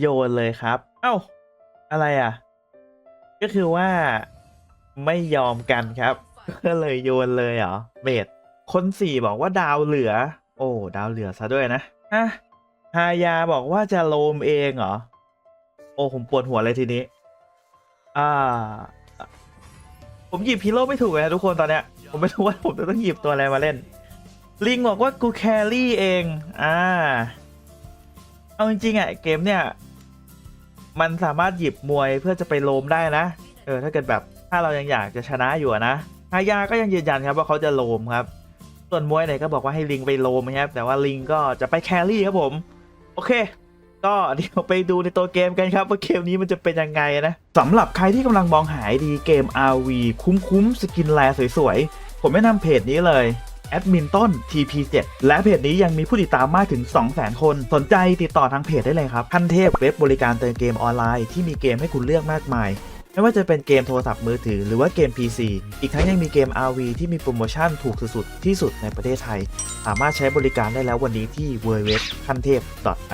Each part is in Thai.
โยนเลยครับ เอ้า อะไรอะ ก็คือว่าไม่ยอมกันครับ ก็เลยโยนเลยเหรอ เบสคนสี่บอกว่าดาวเหลือ โอ้ ดาวเหลือซะด้วยนะอะฮายาบอกว่าจะโลมเองเหรอ โอ้ ผมปวดหัวเลยทีนี้ อ่า ผมหยิบฮีโร่ไม่ถูกเลยนะทุกคนตอนเนี้ย ผมไม่รู้ว่าผมจะต้องหยิบตัวอะไรมาเล่น ลิงบอกว่ากูแครี่เอง อ่า เอาจริงๆอะเกมเนี่ย มันสามารถหยิบมวยเพื่อจะไปโลมได้นะ เออถ้าเกิดแบบถ้าเรายังอยากจะชนะอยู่นะฮายาก็ยังยืนยันครับว่าเขาจะโลมครับ ส่วนมวยเนี่ยก็บอกว่าให้ลิงไปโลมครับ แต่ว่าลิงก็จะไปแครี่ครับผม โอเค ก็เดี๋ยวไปดูในตัวเกมกันครับว่าเกมนี้มันจะเป็นยังไงนะสำหรับใครที่กำลังมองหายดีเกม RV คุ้มๆสกินแลสวยๆ ผมแนะนำเพจนี้เลย แอดมินต้น TP7 และเพจนี้ยังมีผู้ติดตามมากถึง 200,000 คน สนใจติดต่อทางเพจได้เลยครับขั้นเทพเว็บบริการเติมเกมออนไลน์ที่มีเกมให้คุณเลือกมากมายไม่ว่าจะเป็นเกมโทรศัพท์มือถือหรือว่าเกม PC อีกทั้งยังมีเกม RV ที่มีโปรโมชั่นถูกสุดๆที่สุดในประเทศไทย สามารถใช้บริการได้แล้ววันนี้ที่ www คันเทพ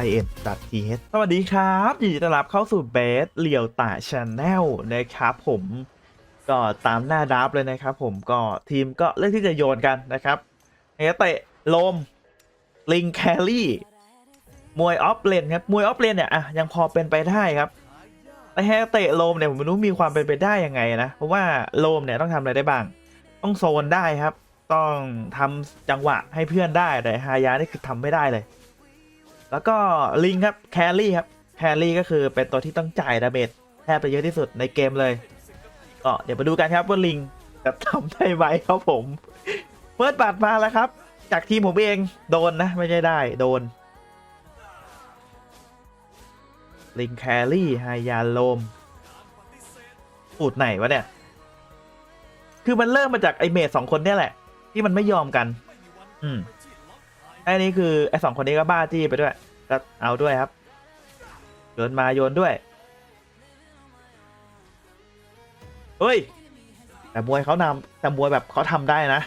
.in.th สวัสดีครับ ยินดีต้อนรับเข้าสู่เบสเหลียวตาชาแนลนะครับผม ก็ตามหน้าดับเลยนะครับผมก็ทีมก็เลือกที่จะโยนกันนะครับเฮเตะลมลิงแคลรี่มวยออฟเลนครับมวยออฟเลนเนี่ยอะยังพอเป็นไปได้ครับแต่แฮเตะโลมเนี่ยผมไม่รู้มีความเป็นไปได้ยังไงนะเพราะว่าโลมเนี่ยต้องทำอะไรได้บ้าง ต้องโซนได้ครับ ต้องทำจังหวะให้เพื่อนได้แต่ฮายานี่คือทำไม่ได้เลย แล้วก็ลิงครับแครี่ครับแครี่ก็คือเป็นตัวที่ต้องจ่ายดาเมจแทบไปเยอะที่สุดในเกมเลย ก็เดี๋ยวมาดูกันครับว่าลิงจะทำได้ไหมครับผมเปิดบัตรมาแล้วครับ จากทีมผมเองโดนนะ ไม่ใช่ได้โดน ลิงแครี่ไฮยาโลมสูตรไหนวะเนี่ย คือมันเริ่มมาจากไอเมดสองคนเนี่ยแหละ ที่มันไม่ยอมกัน อืมไอ้นี่คือไอสองคนนี้ก็บ้าจี้ไปด้วยก็เอาด้วยครับโยนมาโยนด้วย เฮ้ย แต่มวยเขานำแต่มวยแบบเขาทำได้นะ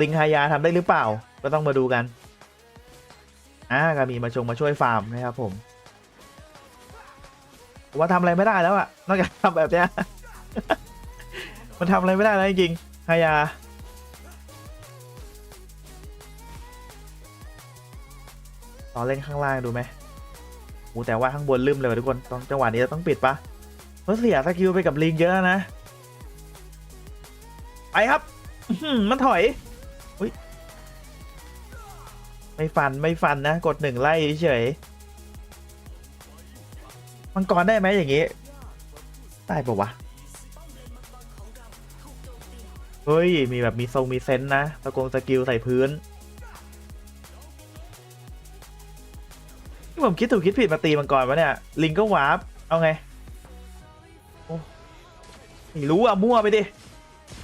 ลิงฮายาทำได้หรือเปล่า ก็ต้องมาดูกัน อ่าก็มีมาชงมาช่วยฟาร์มนะครับผมว่าทำอะไรไม่ได้แล้วอะนอกจากทำแบบเนี้ย มันทำอะไรไม่ได้แล้วจริงฮายาตอนเล่นข้างล่างดูไหมโอ้แต่ว่าข้างบนลืมเลยทุกคนตองจังหวะนี้เราต้องปิดปะ เพราะเสียสกิลไปกับลิงเยอะนะ ไปครับมันถอยอุยไม่ฟันไม่ฟันนะ กดหนึ่งไล่เฉยมังกรได้ไหมอย่างงี้ได้ปะวะ เฮ้ย มีแบบมีทรงมีเซนนะตะโกงสกิลใส่พื้นที่ผมคิดถูกคิดผิดมาตีมังกรวะเนี่ย ลิงก็วาร์ปเอาไง ไม่รู้อะมั่วไปดิ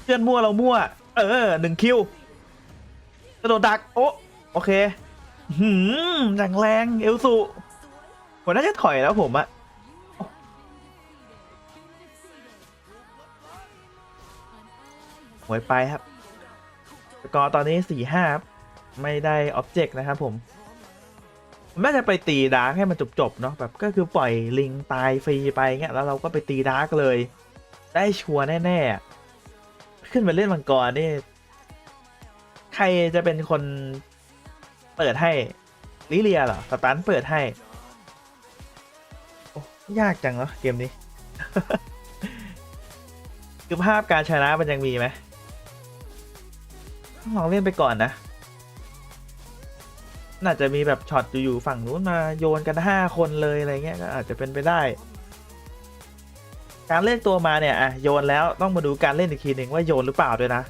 เพื่อนมั่วเรามั่ว เออหนึ่งคิวกระโดดดักโอ้โอเคหืมแรงแรงเอลสุผมน่าจะถอยแล้วผมอะหวยไปครับสกอร์ตอนนี้สี่ห้าไม่ได้ออบเจกต์นะครับผมน่าจะไปตีดาร์กให้มันจบๆเนาะแบบก็คือปล่อยลิงตายฟรีไปเงี้ยแล้วเราก็ไปตีดาร์กเลย ได้ชัวร์แน่ๆ ขึ้นมาเล่นมังกรนี่ ใครจะเป็นคนเปิดให้ลิเลียเหรอสตันเปิดให้ยากจังเนาะเกมนี้ คือภาพการชนะมันยังมีไหมลองเล่นไปก่อนนะ น่าจะมีแบบช็อตอยู่ๆฝั่งนู้นมาโยนกันห้าคนเลยอะไรเงี้ยก็อาจจะเป็นไปได้ การเล่นตัวมาเนี่ยอะโยนแล้วต้องมาดูการเล่นอีกทีหนึ่งว่าโยนหรือเปล่าด้วยนะ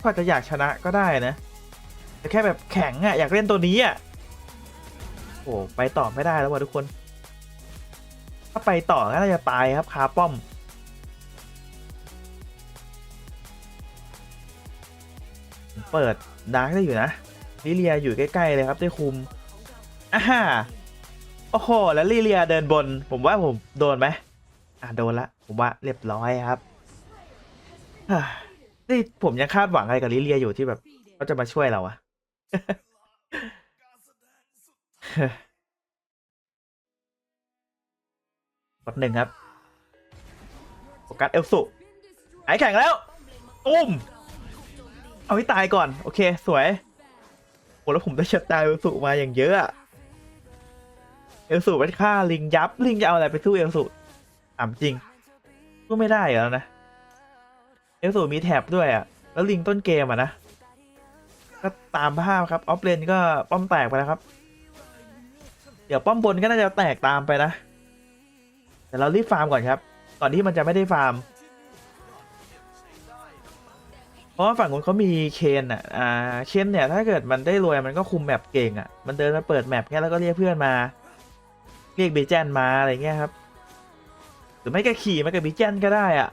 ก็อาจจะอยากชนะก็ได้นะแต่แค่แบบแข็งอะอยากเล่นตัวนี้อะโอ้ไปต่อไม่ได้แล้วว่ะทุกคน ถ้าไปต่อก็น่าจะตายครับคาป้อมเปิดดาร์กได้อยู่นะลิเลียอยู่ใกล้ๆเลยครับได้คุมอ่าฮ่าโอ้โหแล้วลิเลียเดินบน ผมว่าผมโดนไหม อะโดนละ ผมว่าเรียบร้อยครับนี่ผมยังคาดหวังอะไรกับลิเลียอยู่ที่แบบเขาจะมาช่วยเราอะกดหนึ่งครับโฟกัสเอลสุหายแข่งแล้วตุ้มเอาให้ตายก่อน โอเค สวยโหแล้วผมได้ชัดตายเอลสุมาอย่างเยอะอะเอลสุไปฆ่าลิงยับ ลิงจะเอาอะไรไปสู้เอลสุ ถามจริงสู้ไม่ได้แล้วนะเอลสุมีแท็บด้วยอะแล้วลิงต้นเกมอะนะ ก็ตามภาพครับออฟเลนก็ป้อมแตกไปแล้วครับ เดี๋ยวป้อมบนก็น่าจะแตกตามไปนะ แต่เรารีบฟาร์มก่อนครับ ก่อนที่มันจะไม่ได้ฟาร์ม เพราะว่าฝั่งนู้นเขามีเคนอะ อ่า เคนเนี่ยถ้าเกิดมันได้รวยมันก็คุมแมปเก่งอะ มันเดินมาเปิดแมปแค่แล้วก็เรียกเพื่อนมา เรียกเบีแจนมาอะไรเงี้ยครับ หรือไม่ก็ขี่มากับบีแจนก็ได้อะ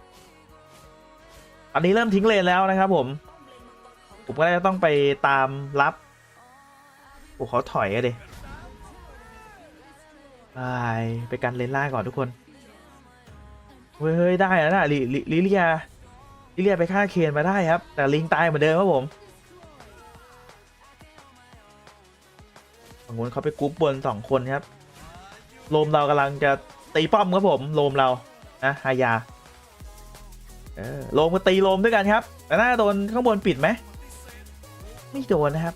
อันนี้เริ่มทิ้งเลนแล้วนะครับผม ผมก็จะต้องไปตามรับโอ้เขาถอยอะดิไปไปกันเลนล่างก่อนทุกคน เฮ้ยเฮ้ยได้แล้วนะลิลิลิเลียลิเลียไปฆ่าเคนมาได้ครับ แต่ลิงตายเหมือนเดิมครับผมฝั่งนู้นเขาไปกรุ๊ปบนสองคนครับ โลมเรากำลังจะ ตีป้อมครับผมโลมเรานะฮายาเออโลมก็ตีโลมด้วยกันครับ แต่น่าโดนข้างบนปิดไหมไม่โดนนะครับ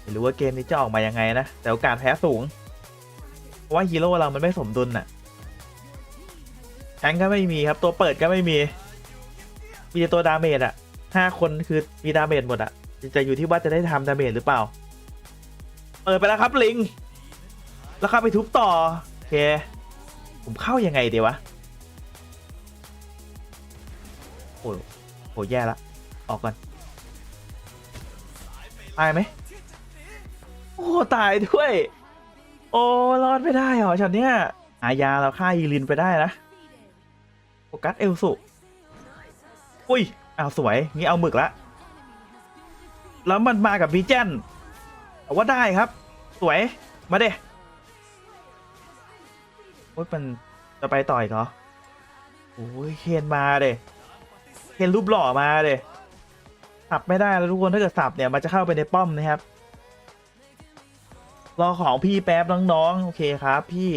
ไม่รู้ว่าเกมนี้จะออกมายังไงนะ แต่โอกาสแพ้สูง เพราะว่าฮีโร่เรามันไม่สมดุลน่ะแทงก็ไม่มีครับตัวเปิดก็ไม่มี มีแต่ตัวดาเมจอะห้าคนคือมีดาเมจหมดอะ จะอยู่ที่ว่าจะได้ทำดาเมจหรือเปล่า เปิดไปแล้วครับลิง แล้วเข้าไปทุบต่อ โอเค ผมเข้ายังไงดีวะ โอ้โหโหแย่ละ ออกก่อน ตายไหม โอ้ตายด้วย โอ้รอดไม่ได้เหรอฉันเนี่ยอายาเราฆ่ายีรินไปได้นะโฟกัสเอลสุ อุ้ยอ้าสวย งี้เอาหมึกละ แล้วมันมากับบีเจนแต่ว่าได้ครับ สวย มาเด้โอ้ยมันจะไปต่ออีกเหรอโอ้ยเคนมาเด้เคนรูปหล่อมาเด้สับไม่ได้แล้วทุกคนถ้าเกิดสับเนี่ยมันจะเข้าไปในป้อมนะครับ รอของพี่แป๊บน้องๆโอเคครับ พี่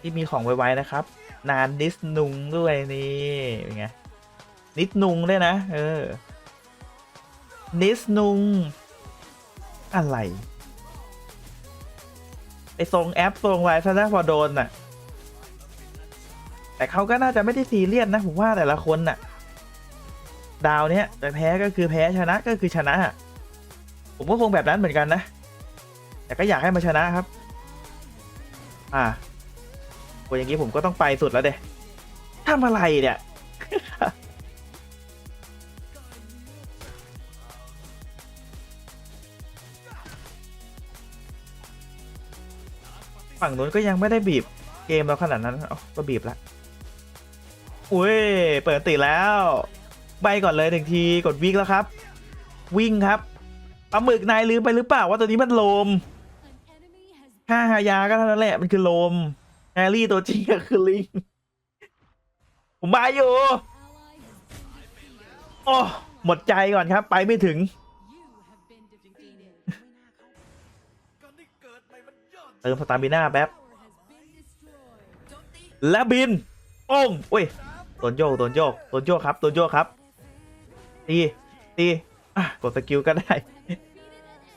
ที่มีของไวๆนะครับ นานนิดนุงด้วยนี่เป็นไงนิดนุงด้วยนะ เออ นิดนุง อะไรไอทรงแอปทรงไลฟ์ซะนะพอโดนน่ะ แต่เขาก็น่าจะไม่ได้ซีเรียสนะ ผมว่าแต่ละคนน่ะ ดาวเนี้ยแต่แพ้ก็คือแพ้ชนะก็คือชนะ ผมก็คงแบบนั้นเหมือนกันนะ แต่ก็อยากให้มันชนะครับ อ่าโอ้ยอย่างนี้ผมก็ต้องไปสุดแล้วเด้ทำอะไรเนี่ย ฝั่งนู้นก็ยังไม่ได้บีบเกมเราขนาดนั้นเอาก็บีบละอุ้ย เปิดติแล้วใบก่อนเลยหนึ่งทีกดวิ่งแล้วครับ วิ่งครับปลาหมึกนายลืมไปหรือเปล่าว่าตัวนี้มันโลมค่าหายาก็เท่านั้นแหละมันคือโลมแฮร์รี่ตัวจริงก็คือลิงผมมาอยู่โอ้หมดใจก่อนครับ ไปไม่ถึง ติมสตามิน่าแป๊บและบินโป้งอุ้ยโดนโยกโดนโยกโดนโยกครับโดนโยกครับตีตีกดสกิลก็ได้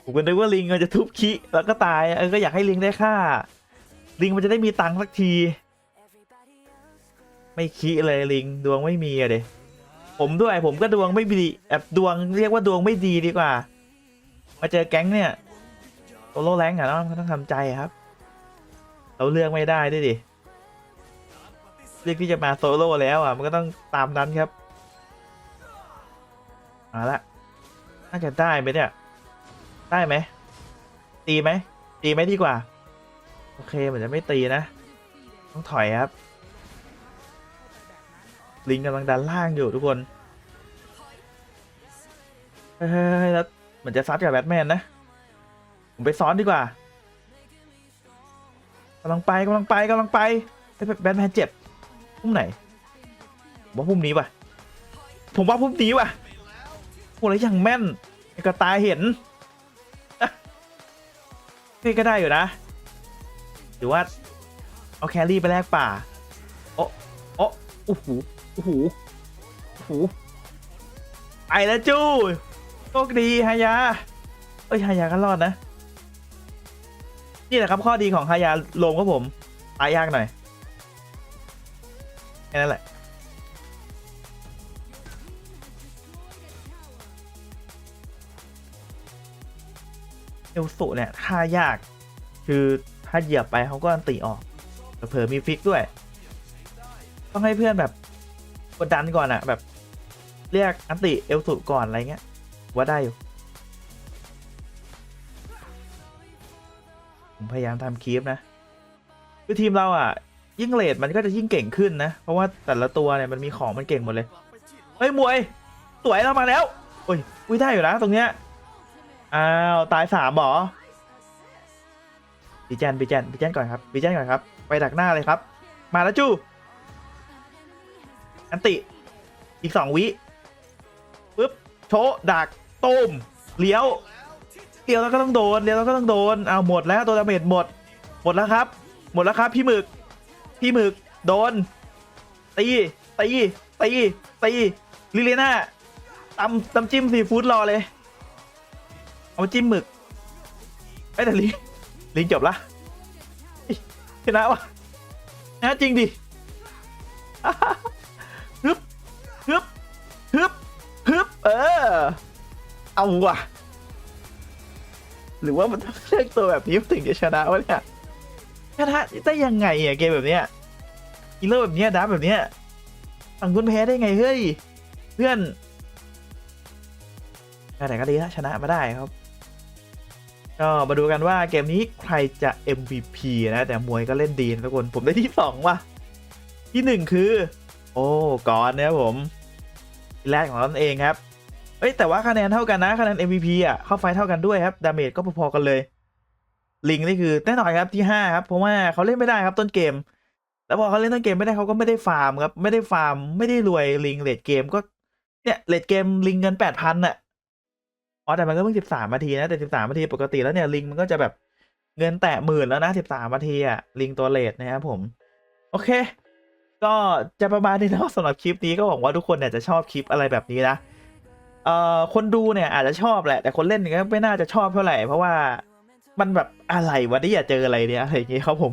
ผมก็นึกว่าลิงมันจะทุบคิแล้วก็ตายเออก็อยากให้ลิงได้ค่า ลิงมันจะได้มีตังค์สักที ไม่คิเลยลิงดวงไม่มีอะเดผมด้วยผมก็ดวงไม่ดีแบบดวงเรียกว่าดวงไม่ดีดีกว่า มาเจอแก๊งเนี่ยโซโล่แรงอะเนาะมันก็ต้องทำใจครับ เราเลือกไม่ได้ด้วยดิ เลือกที่จะมาโซโล่แล้วอะ มันก็ต้องตามนั้นครับ มาละ น่าจะได้ไหมเนี่ย ได้ไหม ตีไหม ตีไหมดีกว่า โอเคเหมือนจะไม่ตีนะ ต้องถอยครับ ลิงกำลังดันล่างอยู่ทุกคน เฮ้ยแล้วเหมือนจะซัดกับแบทแมนนะ ผมไปซ้อนดีกว่า กำลังไปกำลังไปกำลังไปแบทแมนเจ็บพุ่มไหนผมว่าพุ่มนี้ป่ะผมว่าพุ่มนี้ป่ะโอ้แล้วยังแม่นไอ้กระตาเห็นเฮ้ยก็ได้อยู่นะหรือว่าเอาแครี่ไปแลกป่าโอ้โอ้โอ้โหโอ้โหโอ้โหไปแล้วจู้โชคดีฮายาเอ้ยฮายาก็รอดนะ นี่แหละครับข้อดีของฮายาโลงครับผมตายยากหน่อยแค่นั้นแหละเอลสุเนี่ยท่ายาก คือถ้าเหยียบไปเขาก็อันติออกเผลอมีฟิกด้วย ต้องให้เพื่อนแบบกดดันก่อนอะแบบ เรียกอันติเอลสุก่อนอะไรเงี้ยว่าได้อยู่ ผมพยายามทำคีฟนะ คือทีมเราอะ ยิ่งเลดมันก็จะยิ่งเก่งขึ้นนะ เพราะว่าแต่ละตัวเนี่ยมันมีของมันเก่งหมดเลย เฮ้ยมวยสวยเรามาแล้วโอ้ยอุ้ยได้อยู่นะตรงเนี้ย อ้าวตายสามหรอบีแจนบีแจนบีแจนก่อนครับบีแจนก่อนครับ ไปดักหน้าเลยครับ มาแล้วจูอันติ อีกสองวิปึ๊บโชดักต้มเลี้ยว เลี้ยวแล้วก็ต้องโดนเลี้ยวแล้วก็ต้องโดนเอาหมดแล้วตัวดาเมจหมด หมดแล้วครับ หมดแล้วครับพี่หมึก พี่หมึกโดนตีตีตีตีลิเลียนาตำตำจิ้มซีฟู้ดรอเลย เอาจิ้มหมึกไอ้แต่ลิงลิงจบละชนะวะชนะจริงดิฮึบฮึบฮึบฮึบเออ เอาว่ะ หรือว่ามันต้องเลือกตัวแบบนี้ถึงจะชนะวะเนี่ยชนะได้ยังไงอะเกมแบบเนี้ยอีเลอร์แบบเนี้ยดับแบบเนี้ยฝั่งคุณแพ้ได้ไงเฮ้ยเพื่อนแต่ก็ดีนะชนะมาได้ครับ ก็มาดูกันว่าเกมนี้ใครจะ MVP นะ แต่มวยก็เล่นดีนะทุกคนผมได้ที่สองว่ะที่หนึ่งคือ โอ้ก่อนนะครับผมแรกของเราเองครับ เอ้ยแต่ว่าคะแนนเท่ากันนะคะแนน MVP อะเข้าไฟเท่ากันด้วยครับดาเมจก็พอๆกันเลย ลิงนี่คือแน่นอนครับที่ห้าครับเพราะว่าเขาเล่นไม่ได้ครับต้นเกม แล้วพอเขาเล่นต้นเกมไม่ได้เขาก็ไม่ได้ฟาร์มครับไม่ได้ฟาร์มไม่ได้รวยลิงเลดเกมก็เนี่ยเลดเกมลิงเงินแปดพันอะอ๋อแต่มันก็เพิ่งสิบสามนาทีนะแต่สิบสามนาทีปกติแล้วเนี่ยลิงมันก็จะแบบเงินแตะหมื่นแล้วนะสิบสามนาทีอะลิงตัวเลทนะครับผม โอเค ก็จะประมาณนี้นะสำหรับคลิปนี้ก็หวังว่าทุกคนเนี่ยจะชอบคลิปอะไรแบบนี้นะ เอ่อคนดูเนี่ยอาจจะชอบแหละ แต่คนเล่นเนี่ยก็ไม่น่าจะชอบเท่าไหร่ เพราะว่ามันแบบอะไรวะที่อยากเจออะไรเนี่ยอะไรอย่างเงี้ยครับผม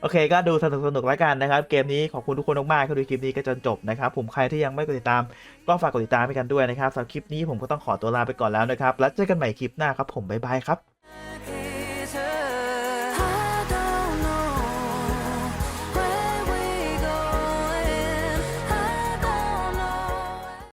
โอเค ก็ดูสนุกสนุกแล้วกันนะครับ เกมนี้ขอบคุณทุกคนมากๆที่ดูคลิปนี้ก็จนจบนะครับผมใครที่ยังไม่กดติดตามก็ฝากกดติดตามไปกันด้วยนะครับสำหรับคลิปนี้ผมก็ต้องขอตัวลาไปก่อนแล้วนะครับแล้วเจอกันใหม่คลิปหน้าครับผมบ๊ายบายครับ